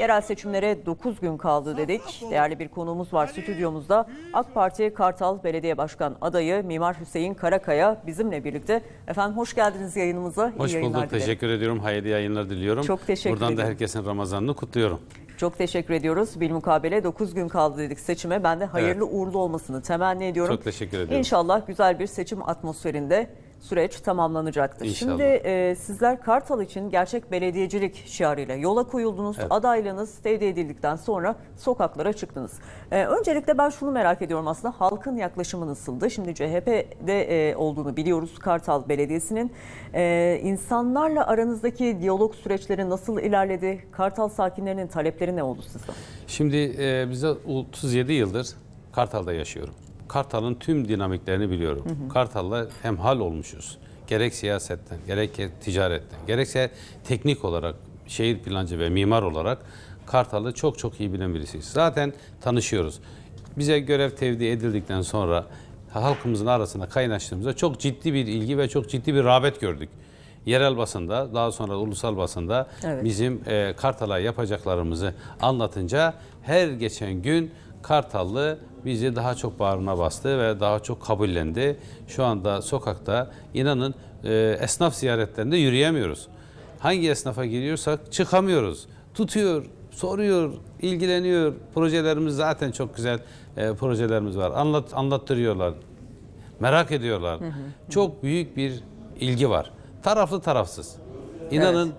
Yerel seçimlere 9 gün kaldı dedik. Değerli bir konuğumuz var stüdyomuzda. AK Parti Kartal Belediye Başkan adayı Mimar Hüseyin Karakaya bizimle birlikte. Efendim hoş geldiniz yayınımıza. İyi Hoş bulduk. dilerim. Teşekkür ediyorum. Hayırlı yayınlar diliyorum. Çok teşekkür Buradan da ediyorum. herkesin Ramazanını kutluyorum. Çok teşekkür ediyoruz. Bilmukabele 9 gün kaldı dedik seçime. Ben de hayırlı uğurlu olmasını temenni ediyorum. Çok teşekkür ediyorum. İnşallah güzel bir seçim atmosferinde süreç tamamlanacaktır. İnşallah. Şimdi e, sizler Kartal için gerçek belediyecilik şiarıyla yola koyuldunuz. Adaylığınız tevdi edildikten sonra sokaklara çıktınız. E, öncelikle ben şunu merak ediyorum aslında halkın yaklaşımı nasıldı? Şimdi CHP'de e, olduğunu biliyoruz Kartal Belediyesi'nin. E, insanlarla aranızdaki diyalog süreçleri nasıl ilerledi? Kartal sakinlerinin talepleri ne oldu sizden? Şimdi e, bize 37 yıldır Kartal'da yaşıyorum. Kartal'ın tüm dinamiklerini biliyorum. Kartal'la hemhal olmuşuz. Gerek siyasetten, gerek ticaretten, gerekse teknik olarak şehir plancı ve mimar olarak Kartal'ı çok çok iyi bilen birisiyiz. Zaten tanışıyoruz. Bize görev tevdi edildikten sonra halkımızın arasında kaynaştığımızda çok ciddi bir ilgi ve çok ciddi bir rağbet gördük. Yerel basında, daha sonra ulusal basında Evet. bizim e, Kartal'a yapacaklarımızı anlatınca her geçen gün Kartallı bizi daha çok bağrına bastı ve daha çok kabullendi. Şu anda sokakta inanın e, esnaf ziyaretlerinde yürüyemiyoruz. Hangi esnafa giriyorsak çıkamıyoruz. Tutuyor, soruyor, ilgileniyor. Projelerimiz zaten çok güzel e, projelerimiz var. Anlat anlattırıyorlar. Merak ediyorlar. Çok büyük bir ilgi var. Taraflı tarafsız. İnanın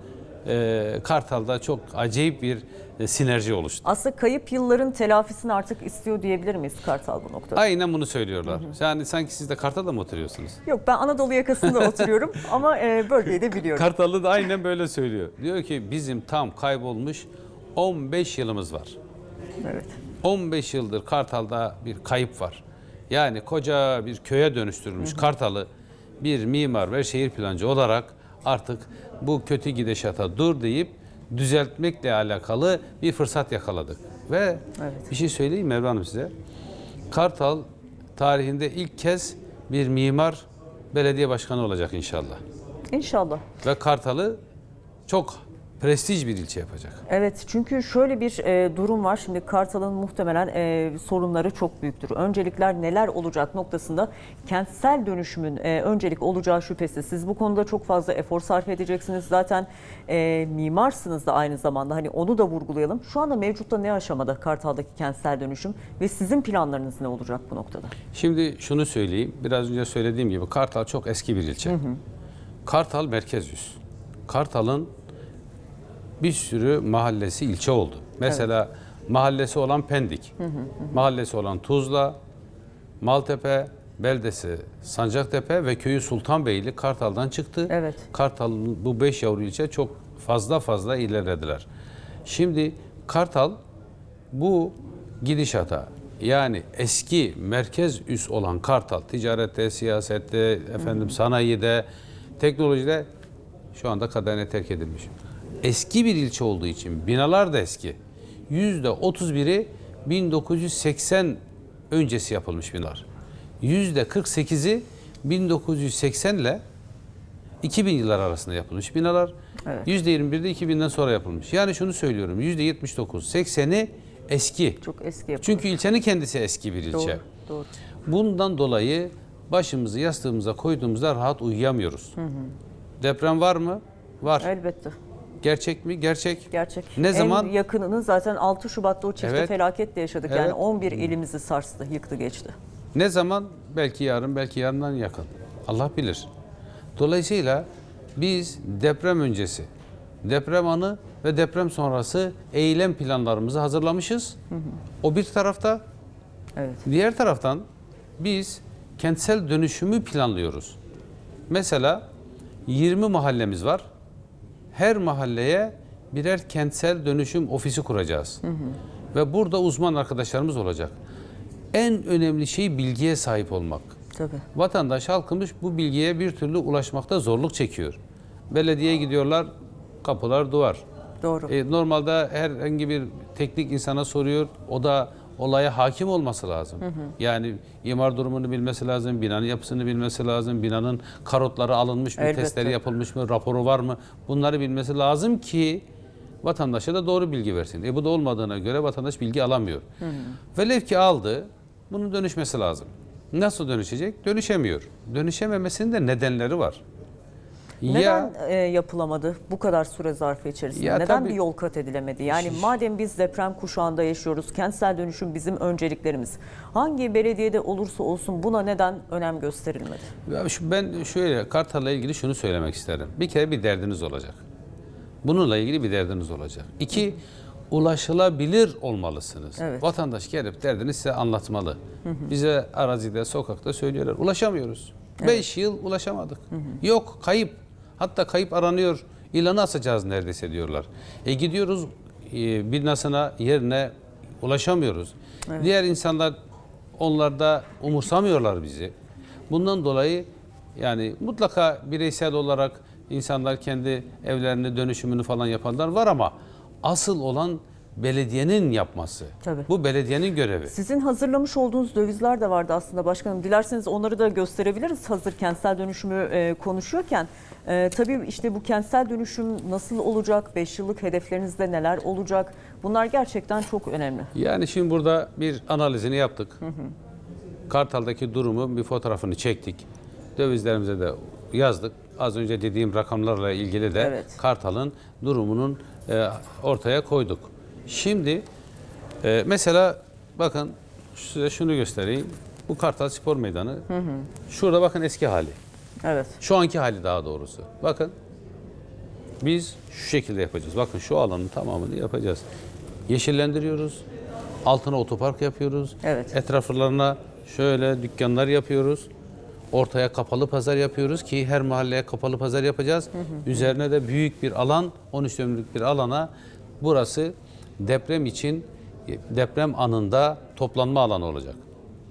e, Kartal'da çok acayip bir sinerji oluştu. Aslında kayıp yılların telafisini artık istiyor diyebilir miyiz Kartal bu noktada? Aynen bunu söylüyorlar. Yani sanki siz de Kartal'da mı oturuyorsunuz? Yok ben Anadolu yakasında oturuyorum ama e, bölgeyi de biliyorum. Kartallı da aynen böyle söylüyor. Diyor ki bizim tam kaybolmuş 15 yılımız var. Evet. 15 yıldır Kartal'da bir kayıp var. Yani koca bir köye dönüştürülmüş Kartal'ı bir mimar ve şehir plancı olarak artık bu kötü gidişata dur deyip düzeltmekle alakalı bir fırsat yakaladık. Ve Evet. bir şey söyleyeyim Merve Hanım size? Kartal tarihinde ilk kez bir mimar belediye başkanı olacak inşallah. İnşallah. Ve Kartal'ı çok prestij bir ilçe yapacak. Evet çünkü şöyle bir e, durum var. Şimdi Kartal'ın muhtemelen e, sorunları çok büyüktür. Öncelikler neler olacak noktasında kentsel dönüşümün e, öncelik olacağı şüphesiz. Siz bu konuda çok fazla efor sarf edeceksiniz. Zaten e, mimarsınız da aynı zamanda. Hani onu da vurgulayalım. Şu anda mevcutta ne aşamada Kartal'daki kentsel dönüşüm ve sizin planlarınız ne olacak bu noktada? Şimdi şunu söyleyeyim. Biraz önce söylediğim gibi Kartal çok eski bir ilçe. Kartal merkez yüz. Kartal'ın bir sürü mahallesi ilçe oldu. Mesela mahallesi olan Pendik, mahallesi olan Tuzla, Maltepe, beldesi Sancaktepe ve köyü Sultanbeyli Kartal'dan çıktı. Evet. Kartal'ın bu beş yavru ilçe çok fazla fazla ilerlediler. Şimdi Kartal bu gidişata yani eski merkez üs olan Kartal ticarette, siyasette, efendim sanayide, teknolojide şu anda kaderine terk edilmiş. Eski bir ilçe olduğu için binalar da eski. Yüzde 31'i 1980 öncesi yapılmış binalar. Yüzde 48'i 1980 ile 2000 yıllar arasında yapılmış binalar. Evet. Yüzde 21 de 2000'den sonra yapılmış. Yani şunu söylüyorum. Yüzde 79, 80'i eski. Çok eski yapı. Çünkü ilçenin kendisi eski bir ilçe. Doğru, doğru. Bundan dolayı başımızı yastığımıza koyduğumuzda rahat uyuyamıyoruz. Deprem var mı? Var. Elbette. Gerçek mi? Gerçek. Gerçek. Ne en zaman? yakınını zaten 6 Şubat'ta o çifte Evet. felaketle yaşadık. Yani Evet. 11 ilimizi sarstı, yıktı geçti. Ne zaman? Belki yarın, belki yarından yakın. Allah bilir. Dolayısıyla biz deprem öncesi, deprem anı ve deprem sonrası eylem planlarımızı hazırlamışız. O bir tarafta. Evet. Diğer taraftan biz kentsel dönüşümü planlıyoruz. Mesela 20 mahallemiz var. Her mahalleye birer kentsel dönüşüm ofisi kuracağız. Ve burada uzman arkadaşlarımız olacak. En önemli şey bilgiye sahip olmak. Tabii. Vatandaş, halkımız bu bilgiye bir türlü ulaşmakta zorluk çekiyor. Belediyeye gidiyorlar, kapılar duvar. Doğru. E, normalde herhangi bir teknik insana soruyor, o da olaya hakim olması lazım. Yani imar durumunu bilmesi lazım, binanın yapısını bilmesi lazım, binanın karotları alınmış mı, Elbette. testleri yapılmış mı, raporu var mı? Bunları bilmesi lazım ki vatandaşa da doğru bilgi versin. E bu da olmadığına göre vatandaş bilgi alamıyor. Velev ki aldı, bunun dönüşmesi lazım. Nasıl dönüşecek? Dönüşemiyor. Dönüşememesinin de nedenleri var. Neden e, yapılamadı bu kadar süre zarfı içerisinde? Ya Neden tabii- bir yol kat edilemedi? Yani madem biz deprem kuşağında yaşıyoruz, kentsel dönüşüm bizim önceliklerimiz. Hangi belediyede olursa olsun buna neden önem gösterilmedi? Ya şu- Ben şöyle Kartal'la ilgili şunu söylemek isterim. Bir kere bir derdiniz olacak. Bununla ilgili bir derdiniz olacak. İki, ulaşılabilir olmalısınız. Evet. Vatandaş gelip derdini size anlatmalı. Bize arazide, sokakta söylüyorlar. Ulaşamıyoruz. Beş yıl ulaşamadık. Yok, kayıp. Hatta kayıp aranıyor. İlanı asacağız neredeyse diyorlar. E gidiyoruz e, binasına, yerine ulaşamıyoruz. Diğer insanlar onlar da umursamıyorlar bizi. Bundan dolayı yani mutlaka bireysel olarak insanlar kendi evlerine dönüşümünü falan yapanlar var ama asıl olan belediyenin yapması. Tabii. Bu belediyenin görevi. Sizin hazırlamış olduğunuz dövizler de vardı aslında başkanım. Dilerseniz onları da gösterebiliriz hazır kentsel dönüşümü e, konuşuyorken. E, tabii işte bu kentsel dönüşüm nasıl olacak? 5 yıllık hedeflerinizde neler olacak? Bunlar gerçekten çok önemli. Yani şimdi burada bir analizini yaptık. Kartal'daki durumu bir fotoğrafını çektik. Dövizlerimize de yazdık. Az önce dediğim rakamlarla ilgili de Evet. Kartal'ın durumunun e, ortaya koyduk. Şimdi e, mesela bakın size şunu göstereyim. Bu Kartal Spor Meydanı. Şurada bakın eski hali. Evet. Şu anki hali daha doğrusu. Bakın biz şu şekilde yapacağız. Bakın şu alanın tamamını yapacağız. Yeşillendiriyoruz. Altına otopark yapıyoruz. Evet. Etraflarına şöyle dükkanlar yapıyoruz. Ortaya kapalı pazar yapıyoruz ki her mahalleye kapalı pazar yapacağız. Üzerine de büyük bir alan, 13 dönümlük bir alana burası deprem için deprem anında toplanma alanı olacak.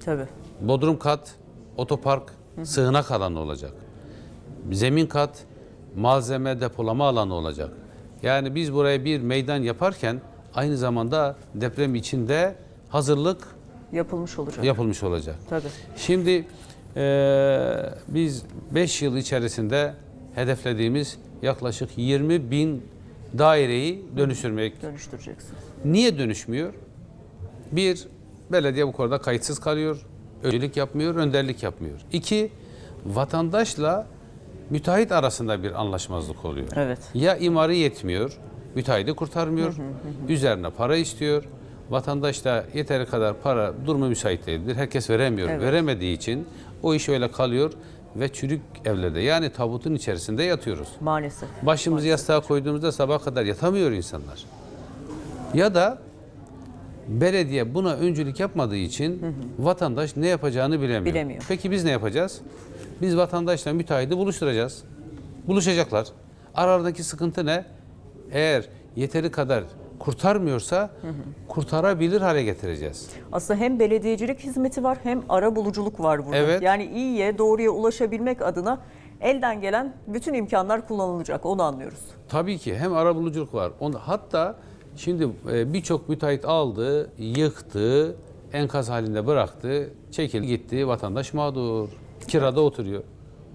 Tabii. Bodrum kat, otopark, sığınak alanı olacak. Zemin kat, malzeme depolama alanı olacak. Yani biz buraya bir meydan yaparken aynı zamanda deprem içinde hazırlık Yapılmış olacak. yapılmış olacak. Tabii. Şimdi eee, biz 5 yıl içerisinde hedeflediğimiz yaklaşık 20 bin daireyi dönüştürmek Dönüştüreceksiniz. Niye dönüşmüyor? Bir, belediye bu konuda kayıtsız kalıyor. Öncülük yapmıyor, önderlik yapmıyor. İki, vatandaşla müteahhit arasında bir anlaşmazlık oluyor. Evet. Ya imarı yetmiyor, müteahhidi kurtarmıyor, üzerine para istiyor. Vatandaş da yeteri kadar para durumu müsait değildir. Herkes veremiyor. Evet. Veremediği için o iş öyle kalıyor ve çürük evlerde yani tabutun içerisinde yatıyoruz. Maalesef. Başımızı yastığa koyduğumuzda sabah kadar yatamıyor insanlar. Ya da belediye buna öncülük yapmadığı için vatandaş ne yapacağını bilemiyor. Bilemiyor. Peki biz ne yapacağız? Biz vatandaşla müteahhidi buluşturacağız. Buluşacaklar. Aralardaki sıkıntı ne? Eğer yeteri kadar kurtarmıyorsa kurtarabilir hale getireceğiz. Aslında hem belediyecilik hizmeti var hem ara buluculuk var burada. Evet. Yani iyiye doğruya ulaşabilmek adına elden gelen bütün imkanlar kullanılacak onu anlıyoruz. Tabii ki hem arabuluculuk var. On, hatta şimdi e, birçok müteahhit aldı, yıktı, enkaz halinde bıraktı, çekildi gitti, vatandaş mağdur. Kirada oturuyor.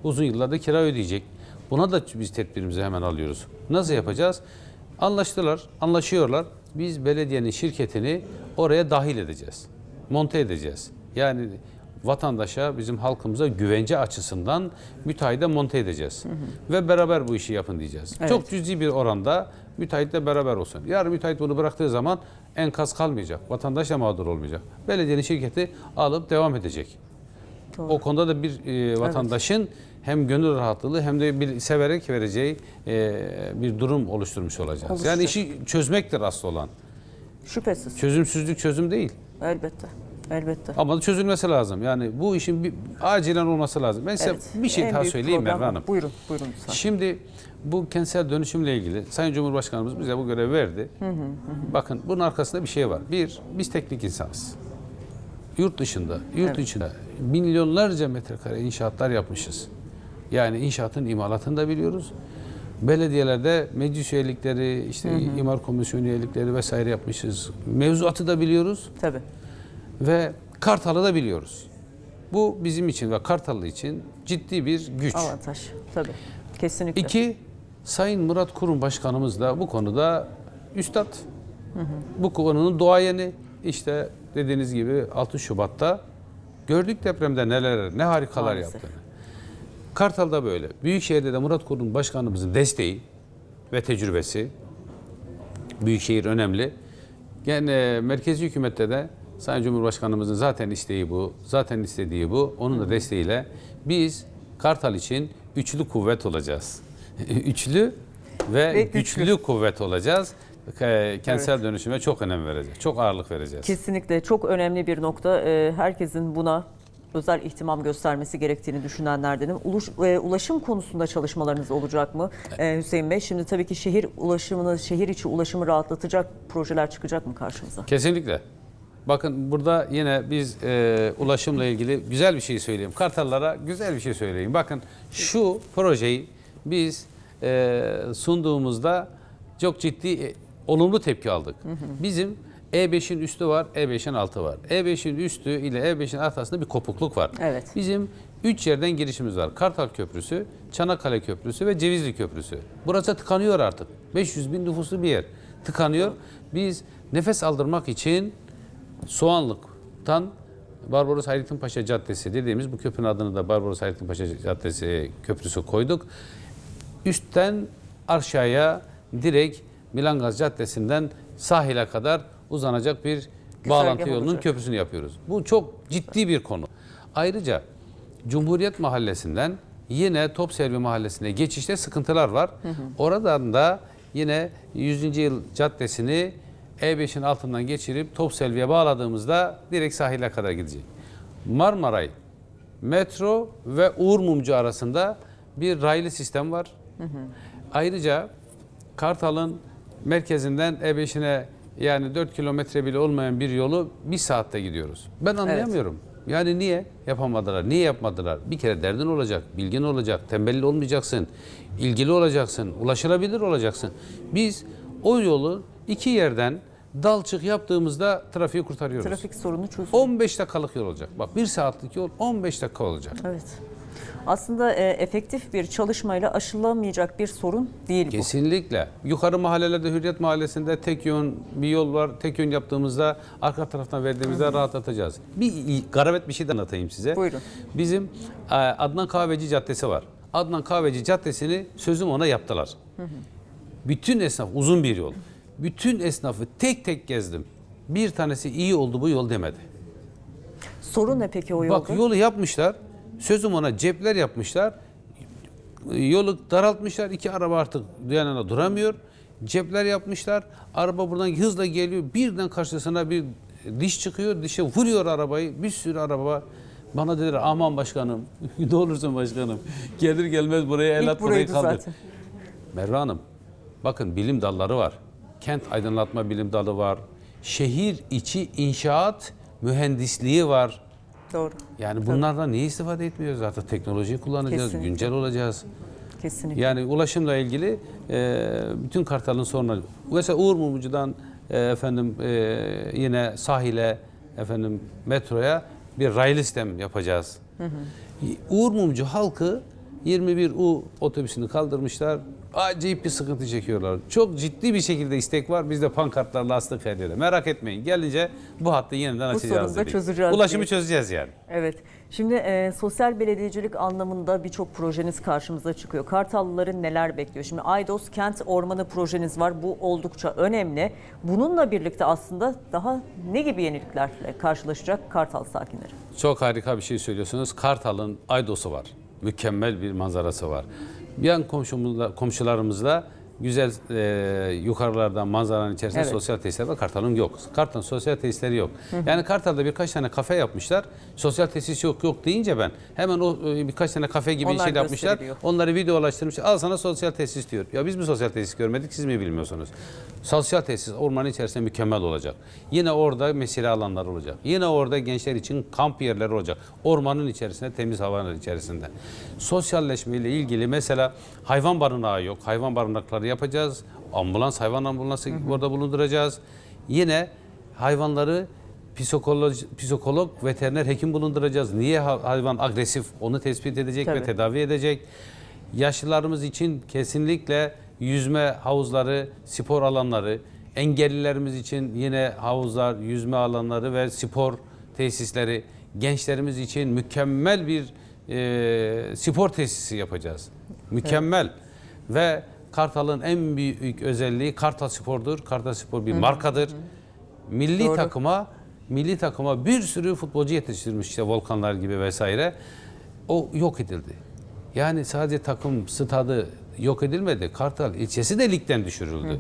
Uzun yıllarda kira ödeyecek. Buna da biz tedbirimizi hemen alıyoruz. Nasıl yapacağız? Anlaştılar, anlaşıyorlar. Biz belediyenin şirketini oraya dahil edeceğiz. Monte edeceğiz. Yani vatandaşa, bizim halkımıza güvence açısından müteahhide monte edeceğiz. Ve beraber bu işi yapın diyeceğiz. Evet. Çok cüzi bir oranda müteahhitle beraber olsun. Yarın müteahhit bunu bıraktığı zaman enkaz kalmayacak. Vatandaş da mağdur olmayacak. Belediyenin şirketi alıp devam edecek. Doğru. O konuda da bir e, vatandaşın hem gönül rahatlığı hem de bir severek vereceği e, bir durum oluşturmuş olacağız. Oluşacak. Yani işi çözmektir asıl olan. Şüphesiz. Çözümsüzlük çözüm değil. Elbette. Elbette. Ama çözülmesi lazım. Yani bu işin bir, acilen olması lazım. Ben size Evet. bir şey En daha söyleyeyim Merve. Hanım. Buyurun, buyurun. Şimdi bu kentsel dönüşümle ilgili Sayın Cumhurbaşkanımız bize bu görevi verdi. Bakın bunun arkasında bir şey var. Bir, biz teknik insanız. Yurt dışında, yurt Evet. içinde milyonlarca metrekare inşaatlar yapmışız. Yani inşaatın imalatını da biliyoruz. Belediyelerde meclis üyelikleri, işte imar komisyonu üyelikleri vesaire yapmışız. Mevzuatı da biliyoruz Tabii. ve Kartal'ı da biliyoruz. Bu bizim için ve Kartallı için ciddi bir güç. Avantaj. Tabii. Kesinlikle. İki, Sayın Murat Kurum Başkanımız da bu konuda üstad. Bu konunun duayeni işte dediğiniz gibi 6 Şubat'ta gördük depremde neler ne harikalar Maalesef. yaptığını. Kartal'da böyle. Büyükşehir'de de Murat Kurum Başkanımızın desteği ve tecrübesi. Büyükşehir önemli. Gene merkezi hükümette de Sayın Cumhurbaşkanımızın zaten isteği bu, zaten istediği bu. Onun da desteğiyle biz Kartal için üçlü kuvvet olacağız. üçlü ve, Ve güçlü. güçlü. kuvvet olacağız. Ke- Kentsel dönüşüme çok önem vereceğiz. Çok ağırlık vereceğiz. Kesinlikle çok önemli bir nokta. Ee, Herkesin buna özel ihtimam göstermesi gerektiğini düşünenlerdenim. Uluş- e, Ulaşım konusunda çalışmalarınız olacak mı Ee, Hüseyin Bey? Şimdi tabii ki şehir ulaşımını, şehir içi ulaşımı rahatlatacak projeler çıkacak mı karşımıza? Kesinlikle. Bakın burada yine biz e, ulaşımla ilgili güzel bir şey söyleyeyim. Kartallara güzel bir şey söyleyeyim. Bakın şu projeyi biz e, sunduğumuzda çok ciddi e, olumlu tepki aldık. Bizim E5'in üstü var, E5'in altı var. E5'in üstü ile E5'in arasında bir kopukluk var. Evet. Bizim üç yerden girişimiz var. Kartal Köprüsü, Çanakkale Köprüsü ve Cevizli Köprüsü. Burası tıkanıyor artık. 500 bin nüfuslu bir yer. Tıkanıyor. Biz nefes aldırmak için Soğanlık'tan Barbaros Hayrettin Paşa Caddesi dediğimiz bu köprünün adını da Barbaros Hayrettin Paşa Caddesi köprüsü koyduk. Üstten aşağıya direkt Milangaz Caddesi'nden sahile kadar uzanacak bir bağlantı yolunun olacak. köprüsünü yapıyoruz. Bu çok ciddi bir konu. Ayrıca Cumhuriyet Mahallesi'nden yine Topservi Mahallesi'ne geçişte sıkıntılar var. Oradan da yine 100. yıl caddesini E5'in altından geçirip Topselvi'ye bağladığımızda direkt sahile kadar gidecek. Marmaray, metro ve Uğur Mumcu arasında bir raylı sistem var. Ayrıca Kartal'ın merkezinden E5'ine yani 4 kilometre bile olmayan bir yolu bir saatte gidiyoruz. Ben anlayamıyorum. Yani niye yapamadılar? Niye yapmadılar? Bir kere derdin olacak, bilgin olacak, tembelli olmayacaksın, ilgili olacaksın, ulaşılabilir olacaksın. Biz o yolu iki yerden dalçık yaptığımızda trafiği kurtarıyoruz. Trafik sorunu çözülüyor. 15 dakikalık yol olacak. Bak bir saatlik yol 15 dakika olacak. Evet. Aslında e, efektif bir çalışmayla aşılamayacak bir sorun değil bu. Kesinlikle. Yukarı mahallelerde Hürriyet Mahallesi'nde tek yön bir yol var. Tek yön yaptığımızda arka taraftan verdiğimizde rahatlatacağız. Bir garabet bir şey de anlatayım size. Buyurun. Bizim e, Adnan Kahveci Caddesi var. Adnan Kahveci Caddesi'ni sözüm ona yaptılar. Bütün esnaf uzun bir yol. Bütün esnafı tek tek gezdim. Bir tanesi iyi oldu bu yol demedi. Sorun ne peki o yolda? Bak yolu yapmışlar. Sözüm ona cepler yapmışlar. Yolu daraltmışlar. İki araba artık yanına duramıyor. Cepler yapmışlar. Araba buradan hızla geliyor. Birden karşısına bir diş çıkıyor. Dişe vuruyor arabayı. Bir sürü araba. Bana dediler aman başkanım. ne olursun başkanım. Gelir gelmez buraya el at burayı kaldır. zaten. Merve Hanım, bakın bilim dalları var. Kent aydınlatma bilim dalı var. Şehir içi inşaat mühendisliği var. Doğru. Yani bunlardan niye istifade etmiyoruz artık? Teknolojiyi kullanacağız, Kesinlikle. güncel olacağız. Kesinlikle. Yani ulaşımla ilgili e, bütün Kartal'ın sorunları. Mesela Uğur Mumcu'dan e, efendim e, yine sahile, efendim metroya bir raylı sistem yapacağız. Uğur Mumcu halkı 21U otobüsünü kaldırmışlar. Acayip bir sıkıntı çekiyorlar. Çok ciddi bir şekilde istek var. Biz de pankartlarla astık her yere. Merak etmeyin. Gelince bu hattı yeniden Bu açacağız dedik. çözeceğiz Ulaşımı diye. çözeceğiz yani. Evet. Şimdi e, sosyal belediyecilik anlamında birçok projeniz karşımıza çıkıyor. Kartallıların neler bekliyor? Şimdi Aydos Kent Ormanı projeniz var. Bu oldukça önemli. Bununla birlikte aslında daha ne gibi yeniliklerle karşılaşacak Kartal sakinleri? Çok harika bir şey söylüyorsunuz. Kartal'ın Aydos'u var. Mükemmel bir manzarası var. Yan komşumuzla, komşularımızla güzel e, yukarılardan manzaranın içerisinde Evet. sosyal tesisler var. Kartal'ın yok. Kartal'ın sosyal tesisleri yok. Yani Kartal'da birkaç tane kafe yapmışlar. Sosyal tesis yok yok deyince ben hemen o e, birkaç tane kafe gibi Onlar şey yapmışlar. Onları videolaştırmışlar. Al sana sosyal tesis diyor. Ya biz mi sosyal tesis görmedik siz mi bilmiyorsunuz? Sosyal tesis ormanın içerisinde mükemmel olacak. Yine orada mesire alanlar olacak. Yine orada gençler için kamp yerleri olacak. Ormanın içerisinde temiz havanın içerisinde. Sosyalleşme ile ilgili mesela hayvan barınağı yok. Hayvan barınakları yapacağız. Ambulans, hayvan ambulansı orada bulunduracağız. Yine hayvanları psikolog, psikolog, veteriner hekim bulunduracağız. Niye ha- hayvan agresif onu tespit edecek ve Tabii. tedavi edecek. Yaşlılarımız için kesinlikle yüzme havuzları, spor alanları, Engellilerimiz için yine havuzlar, yüzme alanları ve spor tesisleri, gençlerimiz için mükemmel bir e, spor tesisi yapacağız. Mükemmel. Ve Kartal'ın en büyük özelliği Kartal Spor'dur. Kartal Spor bir markadır. Milli Doğru. takıma milli takıma bir sürü futbolcu yetiştirmiş işte Volkanlar gibi vesaire. O yok edildi. Yani sadece takım stadı yok edilmedi. Kartal ilçesi de ligden düşürüldü.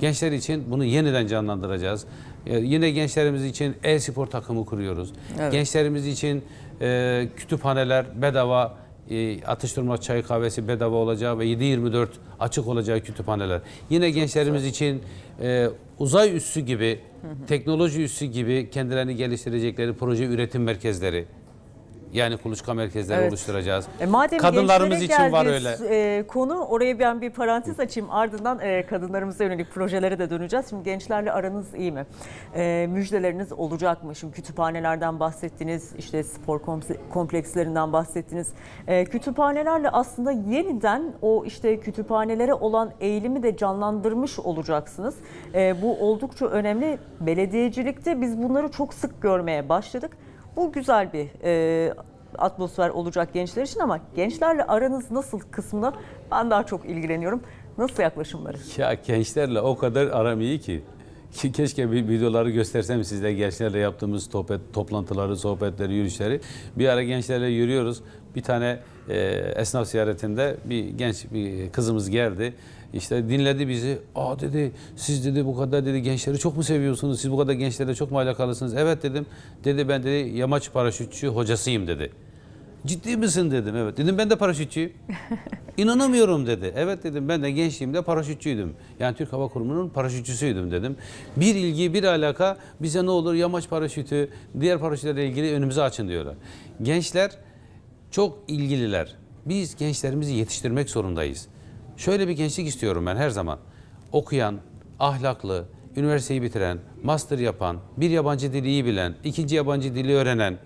Gençler için bunu yeniden canlandıracağız. Ee, yine gençlerimiz için e-spor takımı kuruyoruz. Evet. Gençlerimiz için e, kütüphaneler bedava e, atıştırma çay kahvesi bedava olacağı ve 7-24 açık olacağı kütüphaneler. Yine gençlerimiz için e, uzay üssü gibi, teknoloji üssü gibi kendilerini geliştirecekleri proje üretim merkezleri. Yani kuluçka merkezleri Evet. oluşturacağız. E madem Kadınlarımız gençlere için var geldi, öyle. e, konu oraya ben bir parantez açayım. Ardından e, kadınlarımıza yönelik projelere de döneceğiz. Şimdi gençlerle aranız iyi mi? E, müjdeleriniz olacak mı? Şimdi kütüphanelerden bahsettiniz, işte spor komple- komplekslerinden bahsettiniz. E, kütüphanelerle aslında yeniden o işte kütüphanelere olan eğilimi de canlandırmış olacaksınız. E, bu oldukça önemli. Belediyecilikte biz bunları çok sık görmeye başladık. Bu güzel bir e, atmosfer olacak gençler için ama gençlerle aranız nasıl kısmına ben daha çok ilgileniyorum. Nasıl yaklaşımları? Ya gençlerle o kadar aram iyi ki. Ki keşke bir videoları göstersem sizle gençlerle yaptığımız sohbet, toplantıları, sohbetleri, yürüyüşleri. Bir ara gençlerle yürüyoruz. Bir tane e, esnaf ziyaretinde bir genç bir kızımız geldi. İşte dinledi bizi. Aa dedi siz dedi bu kadar dedi gençleri çok mu seviyorsunuz? Siz bu kadar gençlerle çok mu alakalısınız? Evet dedim. Dedi ben dedi yamaç paraşütçü hocasıyım dedi. Ciddi misin dedim evet. Dedim ben de paraşütçüyüm. İnanamıyorum dedi. Evet dedim ben de gençliğimde paraşütçüydüm. Yani Türk Hava Kurumu'nun paraşütçüsüydüm dedim. Bir ilgi bir alaka bize ne olur yamaç paraşütü diğer paraşütlerle ilgili önümüzü açın diyorlar. Gençler çok ilgililer. Biz gençlerimizi yetiştirmek zorundayız. Şöyle bir gençlik istiyorum ben her zaman. Okuyan, ahlaklı, üniversiteyi bitiren, master yapan, bir yabancı dili iyi bilen, ikinci yabancı dili öğrenen,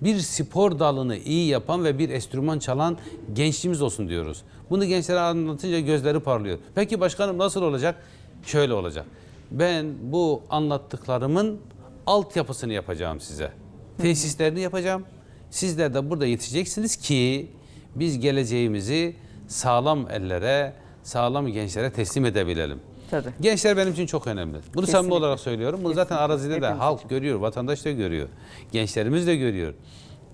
bir spor dalını iyi yapan ve bir enstrüman çalan gençliğimiz olsun diyoruz. Bunu gençlere anlatınca gözleri parlıyor. Peki başkanım nasıl olacak? Şöyle olacak. Ben bu anlattıklarımın altyapısını yapacağım size. Tesislerini yapacağım. Sizler de burada yetişeceksiniz ki biz geleceğimizi sağlam ellere, sağlam gençlere teslim edebilelim. Tabii. Gençler benim için çok önemli. Bunu samimi Kesinlikle. olarak söylüyorum. Bunu zaten arazide de Hepimiz halk için. görüyor, vatandaş da görüyor. Gençlerimiz de görüyor.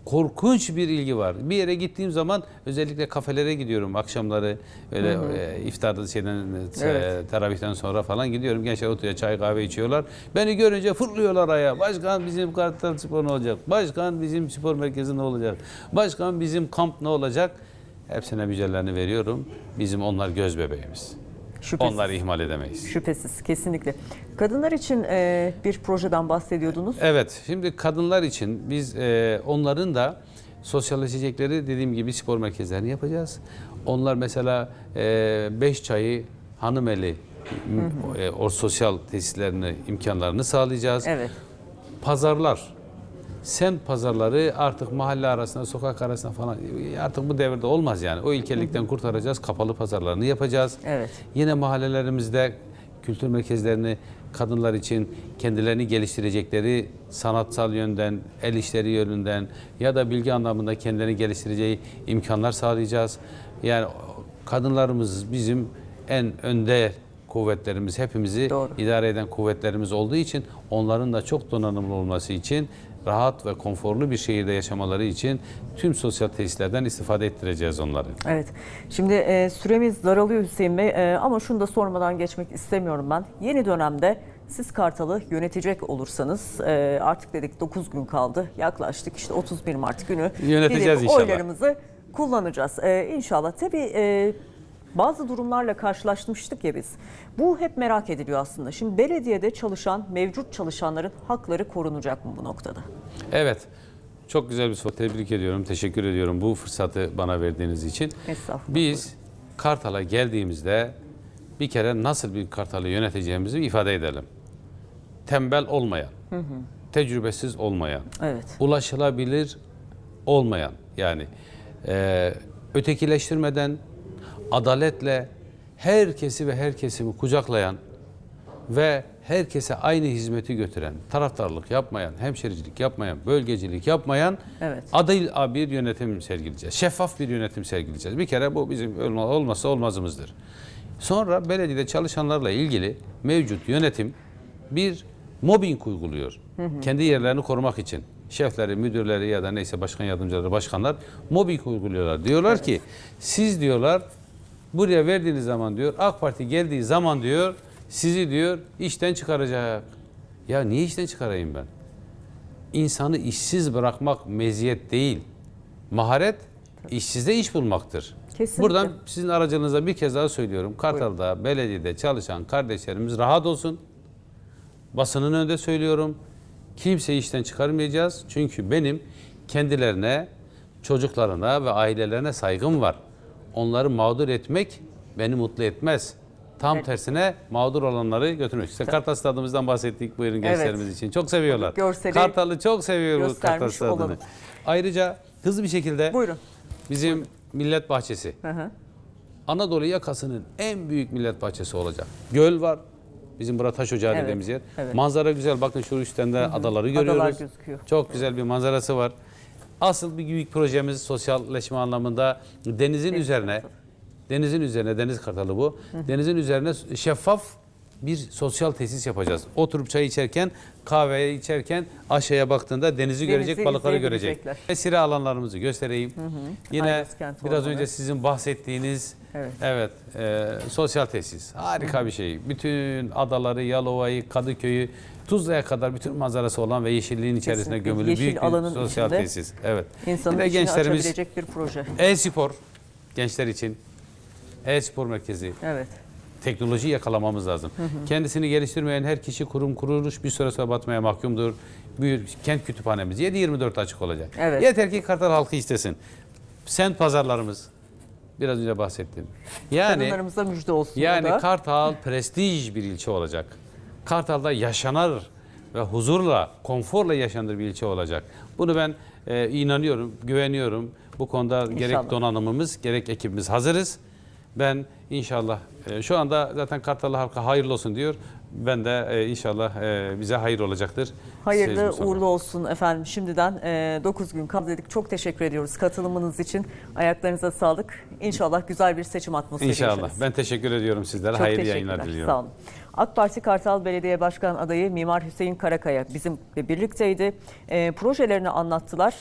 Korkunç bir ilgi var. Bir yere gittiğim zaman özellikle kafelere gidiyorum akşamları öyle e, iftarda şeyden e, Evet. teravihten sonra falan gidiyorum. Gençler oturuyor çay kahve içiyorlar. Beni görünce fırlıyorlar ayağa. Başkan bizim Kartal Spor ne olacak? Başkan bizim spor merkezi ne olacak? Başkan bizim kamp ne olacak? Hepsine müjdelerini veriyorum. Bizim onlar göz bebeğimiz. Şüphesiz. Onları ihmal edemeyiz. Şüphesiz kesinlikle. Kadınlar için e, bir projeden bahsediyordunuz. Evet, şimdi kadınlar için biz e, onların da sosyalleşecekleri dediğim gibi spor merkezlerini yapacağız. Onlar mesela e, beş çayı hanımeli e, o sosyal tesislerini imkanlarını sağlayacağız. Evet. Pazarlar, semt pazarları artık mahalle arasında, sokak arasında falan artık bu devirde olmaz yani. O ilkelikten kurtaracağız, kapalı pazarlarını yapacağız. Evet. Yine mahallelerimizde kültür merkezlerini kadınlar için kendilerini geliştirecekleri sanatsal yönden, el işleri yönünden ya da bilgi anlamında kendilerini geliştireceği imkanlar sağlayacağız. Yani kadınlarımız bizim en önde kuvvetlerimiz, hepimizi Doğru. idare eden kuvvetlerimiz olduğu için onların da çok donanımlı olması için rahat ve konforlu bir şehirde yaşamaları için tüm sosyal tesislerden istifade ettireceğiz onları. Evet. Şimdi e, süremiz daralıyor Hüseyin Bey e, ama şunu da sormadan geçmek istemiyorum ben. Yeni dönemde siz Kartal'ı yönetecek olursanız e, artık dedik 9 gün kaldı. Yaklaştık işte 31 Mart günü. Yöneteceğiz gidip inşallah. Oylarımızı kullanacağız. E, inşallah tabii e, bazı durumlarla karşılaşmıştık ya biz. Bu hep merak ediliyor aslında. Şimdi belediyede çalışan, mevcut çalışanların hakları korunacak mı bu noktada? Evet. Çok güzel bir soru. Tebrik ediyorum. Teşekkür ediyorum bu fırsatı bana verdiğiniz için. Estağfurullah. Biz Kartal'a geldiğimizde bir kere nasıl bir Kartal'ı yöneteceğimizi ifade edelim. Tembel olmayan, tecrübesiz olmayan, Evet. ulaşılabilir olmayan yani e, ötekileştirmeden adaletle herkesi ve her kesimi kucaklayan ve herkese aynı hizmeti götüren, taraftarlık yapmayan, hemşericilik yapmayan, bölgecilik yapmayan Evet. adil bir yönetim sergileyeceğiz. Şeffaf bir yönetim sergileyeceğiz. Bir kere bu bizim olma- olmazsa olmazımızdır. Sonra belediyede çalışanlarla ilgili mevcut yönetim bir mobbing uyguluyor. Kendi yerlerini korumak için. Şefleri, müdürleri ya da neyse başkan yardımcıları, başkanlar mobbing uyguluyorlar. Diyorlar ki siz diyorlar buraya verdiğiniz zaman diyor AK Parti geldiği zaman diyor sizi diyor işten çıkaracak. Ya niye işten çıkarayım ben? İnsanı işsiz bırakmak meziyet değil. Maharet işsizde iş bulmaktır. Kesinlikle. Buradan sizin aracılığınızla bir kez daha söylüyorum. Kartal'da, belediyede çalışan kardeşlerimiz rahat olsun. Basının önünde söylüyorum. Kimseyi işten çıkarmayacağız. Çünkü benim kendilerine, çocuklarına ve ailelerine saygım var. Onları mağdur etmek beni mutlu etmez. Tam tersine mağdur olanları götürmek. İşte Kartal Stadımızdan bahsettik buyurun gençlerimiz için. Çok seviyorlar. Görseli Kartal'ı çok seviyor bu Kartal Stadı'nı. olalım. Ayrıca hızlı bir şekilde Buyurun. bizim Millet Bahçesi. Hı hı. Anadolu yakasının en büyük millet bahçesi olacak. Göl var. Bizim burada taş ocağı Evet, dediğimiz yer. evet. Manzara güzel. Bakın şu üstten de adaları görüyoruz. Adalar gözüküyor. Çok güzel bir manzarası var. Asıl bir büyük projemiz sosyalleşme anlamında denizin üzerine denizin üzerine deniz kartalı bu. Denizin üzerine şeffaf bir sosyal tesis yapacağız. Oturup çay içerken, kahveyi içerken aşağıya baktığında denizi, görecek, balıkları görecek. izleyebilecekler. Mesire alanlarımızı göstereyim. Yine Ayvaz kent biraz önce sizin bahsettiğiniz Evet. Evet, e, sosyal tesis. Harika bir şey. Bütün adaları, Yalova'yı, Kadıköy'ü, Tuzla'ya kadar bütün manzarası olan ve yeşilliğin içerisine Kesinlikle. gömülü Yeşil büyük bir alanın sosyal içinde tesis. Evet. İnsanın içini gençlerimiz açabilecek bir proje. e-spor gençler için e-spor merkezi. Evet. Teknoloji yakalamamız lazım. Kendisini geliştirmeyen her kişi kurum kuruluş bir süre sonra batmaya mahkumdur. Bir kent kütüphanemiz 7-24 açık olacak. Evet. Yeter ki Kartal halkı istesin. Sent pazarlarımız biraz önce bahsettim. Yani Kadınlarımıza müjde olsun. yani da. Kartal prestij bir ilçe olacak. Kartal'da yaşanır ve huzurla, konforla yaşanır bir ilçe olacak. Bunu ben e, inanıyorum, güveniyorum. Bu konuda gerek İnşallah. donanımımız, gerek ekibimiz hazırız. Ben inşallah e, şu anda zaten Kartallı halka hayırlı olsun diyor. Ben de e, inşallah e, bize hayır olacaktır. Hayırlı Mustafa. uğurlu olsun efendim. Şimdiden 9 gün kaldı dedik. Çok teşekkür ediyoruz katılımınız için. Ayaklarınıza sağlık. İnşallah güzel bir seçim atmosferi İnşallah. yaşarız. Ben teşekkür ediyorum sizlere. Çok hayırlı yayınlar diliyorum. Sağ olun. AK Parti Kartal Belediye Başkan adayı Mimar Hüseyin Karakaya bizimle birlikteydi. E, projelerini anlattılar.